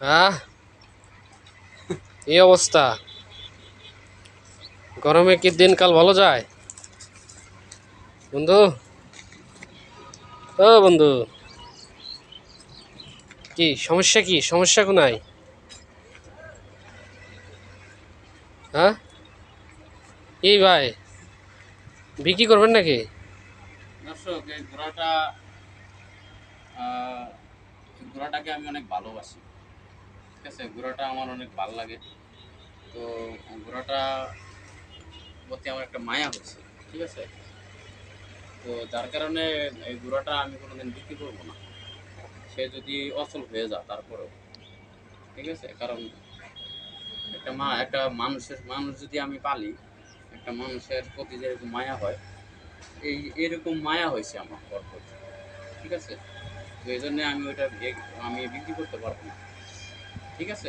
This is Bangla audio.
হ্যাঁ এই অবস্থা। গরমে কি দিনকাল ভালো যায়? বন্ধু? ও বন্ধু। কি, সমস্যা কি? সমস্যা কোনায়? হ্যাঁ? কি ভাই, বিক্রি করবেন নাকি? এই এই ঘোড়াটাকে আমি অনেক ভালোবাসি। ঠিক আছে, ঘোড়াটা আমার অনেক ভালো লাগে। তো ঘোড়াটা প্রতি আমার একটা মায়া হচ্ছে, ঠিক আছে? তো যার কারণে এই ঘোড়াটা আমি কোনোদিন বিক্রি করব না। সে যদি অচল হয়ে যায় তারপরেও, ঠিক আছে? কারণ একটা মা, একটা মানুষের, মানুষ যদি আমি পালি, একটা মানুষের প্রতি যেরকম মায়া হয়, এই এরকম মায়া হয়েছে আমার পরপর, ঠিক আছে? তো এই জন্যে আমি ওইটা আমি বিক্রি করতে পারব না। ঠিক আছে?